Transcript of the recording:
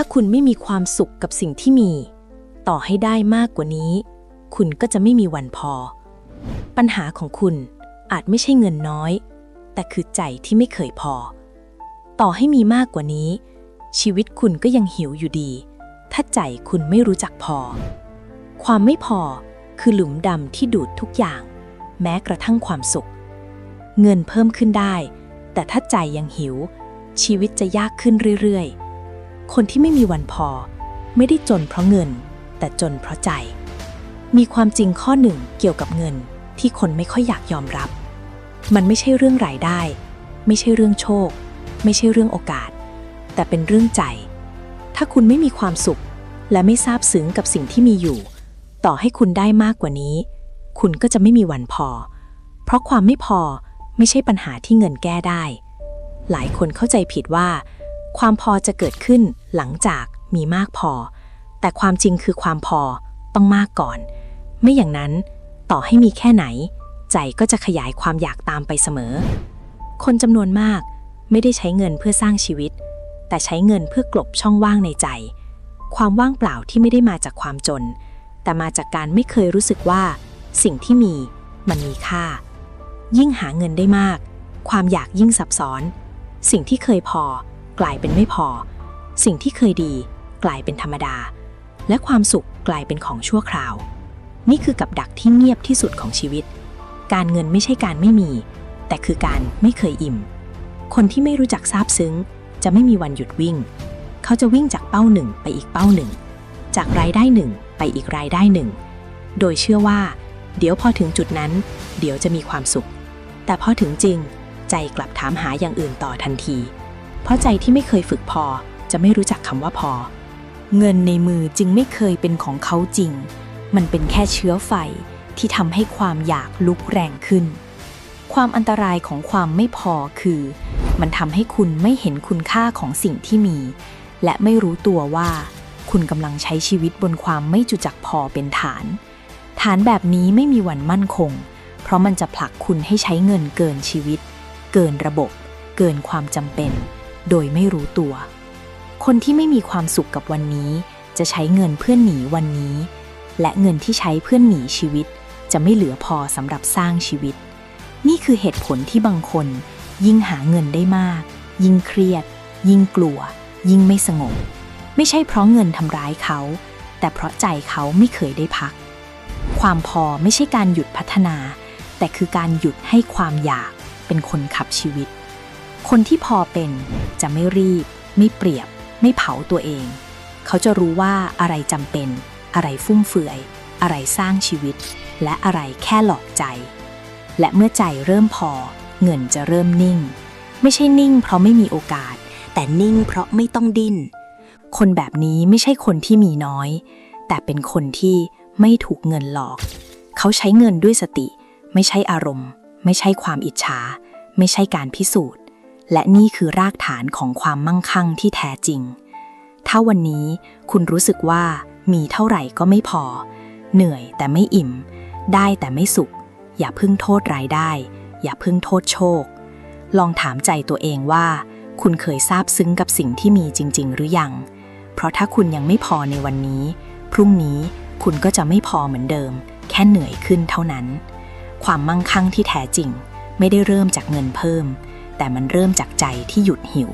ถ้าคุณไม่มีความสุขกับสิ่งที่มี ต่อให้ได้มากกว่านี้ คุณก็จะไม่มีวันพอ ปัญหาของคุณอาจไม่ใช่เงินน้อย แต่คือใจที่ไม่เคยพอ ต่อให้มีมากกว่านี้ ชีวิตคุณก็ยังหิวอยู่ดี ถ้าใจคุณไม่รู้จักพอ ความไม่พอคือหลุมดำที่ดูดทุกอย่าง แม้กระทั่งความสุข เงินเพิ่มขึ้นได้ แต่ถ้าใจยังหิว ชีวิตจะยากขึ้นเรื่อยๆ คนที่ไม่มีวันพอ ไม่ได้จนเพราะเงิน แต่จนเพราะใจ มีความจริงข้อหนึ่งเกี่ยวกับเงินที่คนไม่ค่อยอยากยอมรับ มันไม่ใช่เรื่องรายได้ ไม่ใช่เรื่องโชค ไม่ใช่เรื่องโอกาส แต่เป็นเรื่องใจ ถ้าคุณไม่มีความสุข และไม่ซาบซึ้งกับสิ่งที่มีอยู่ ต่อให้คุณได้มากกว่านี้ คุณก็จะไม่มีวันพอ เพราะความไม่พอไม่ใช่ปัญหาที่เงินแก้ได้ หลายคนเข้าใจผิดว่า ความพอจะเกิดขึ้น หลังจากมีมากพอ แต่ความจริงคือความพอต้องมากก่อน ไม่อย่างนั้นต่อให้มีแค่ไหน ใจก็จะขยายความอยากตามไปเสมอ คนจำนวนมากไม่ได้ใช้เงินเพื่อสร้างชีวิต แต่ใช้เงินเพื่อกลบช่องว่างในใจ ความว่างเปล่าที่ไม่ได้มาจากความจน แต่มาจากการไม่เคยรู้สึกว่า สิ่งที่มีมันมีค่า ยิ่งหาเงินได้มาก ความอยากยิ่งซับซ้อน สิ่งที่เคยพอกลายเป็นไม่พอ สิ่งที่เคยดีกลายเป็นธรรมดา และความสุขกลายเป็นของชั่วคราว นี่คือกับดักที่เงียบที่สุดของชีวิต การเงินไม่ใช่การไม่มี แต่คือการไม่เคยอิ่ม คนที่ไม่รู้จักซาบซึ้ง จะไม่มีวันหยุดวิ่ง เขาจะวิ่งจากเป้าหนึ่งไปอีกเป้าหนึ่ง จากรายได้หนึ่งไปอีกรายได้หนึ่ง โดยเชื่อว่า เดี๋ยวพอถึงจุดนั้น เดี๋ยวจะมีความสุข แต่พอถึงจริง ใจกลับถามหาอย่างอื่นต่อทันที เพราะใจที่ไม่เคยฝึกพอ จะไม่รู้จักคำว่าพอ เงินในมือจึงไม่เคยเป็นของเขาจริง มันเป็นแค่เชื้อไฟที่ทำให้ความอยากลุกแรงขึ้น ความอันตรายของความไม่พอคือ มันทำให้คุณไม่เห็นคุณค่าของสิ่งที่มี และไม่รู้ตัวว่า คุณกำลังใช้ชีวิตบนความไม่จุจักพอเป็นฐาน ฐานแบบนี้ไม่มีวันมั่นคง เพราะมันจะผลักคุณให้ใช้เงินเกินชีวิต เกินระบบ เกินความจำเป็น โดยไม่รู้ตัว คนที่ไม่มีความสุขกับวันนี้ จะใช้เงินเพื่อหนีวันนี้ และเงินที่ใช้เพื่อหนีชีวิต จะไม่เหลือพอสำหรับสร้างชีวิต นี่คือเหตุผลที่บางคน ยิ่งหาเงินได้มาก ยิ่งเครียด ยิ่งกลัว ยิ่งไม่สงบ ไม่ใช่เพราะเงินทำร้ายเขา แต่เพราะใจเขาไม่เคยได้พัก ความพอไม่ใช่การหยุดพัฒนา แต่คือการหยุดให้ความอยากเป็นคนขับชีวิต คนที่พอเป็นจะไม่รีบ ไม่เปรียบ ไม่เผาตัวเอง เขาจะรู้ว่าอะไรจำเป็น อะไรฟุ่มเฟือย อะไรสร้างชีวิต และอะไรแค่หลอกใจ และเมื่อใจเริ่มพอ เงินจะเริ่มนิ่ง ไม่ใช่นิ่ง เพราะไม่มีโอกาส แต่นิ่งเพราะไม่ต้องดิ้น คนแบบนี้ไม่ใช่คนที่มีน้อย แต่เป็นคนที่ไม่ถูกเงินหลอก เขาใช้เงินด้วยสติ ไม่ใช่อารมณ์ ไม่ใช่ความอิจฉา ไม่ใช่การพิสูจน์ และนี่คือรากฐานของความมั่งคั่งที่แท้จริง ถ้าวันนี้คุณรู้สึกว่ามีเท่าไหร่ก็ไม่พอ เหนื่อยแต่ไม่อิ่ม ได้แต่ไม่สุข อย่าพึ่งโทษรายได้ อย่าพึ่งโทษโชค ลองถามใจตัวเองว่า คุณเคยซาบซึ้งกับสิ่งที่มีจริง ๆ หรือยัง เพราะถ้าคุณยังไม่พอในวันนี้ พรุ่งนี้คุณก็จะไม่พอเหมือนเดิม แค่เหนื่อยขึ้นเท่านั้น ความมั่งคั่งที่แท้จริง ไม่ได้เริ่มจากเงินเพิ่ม แต่มันเริ่มจากใจที่หยุดหิว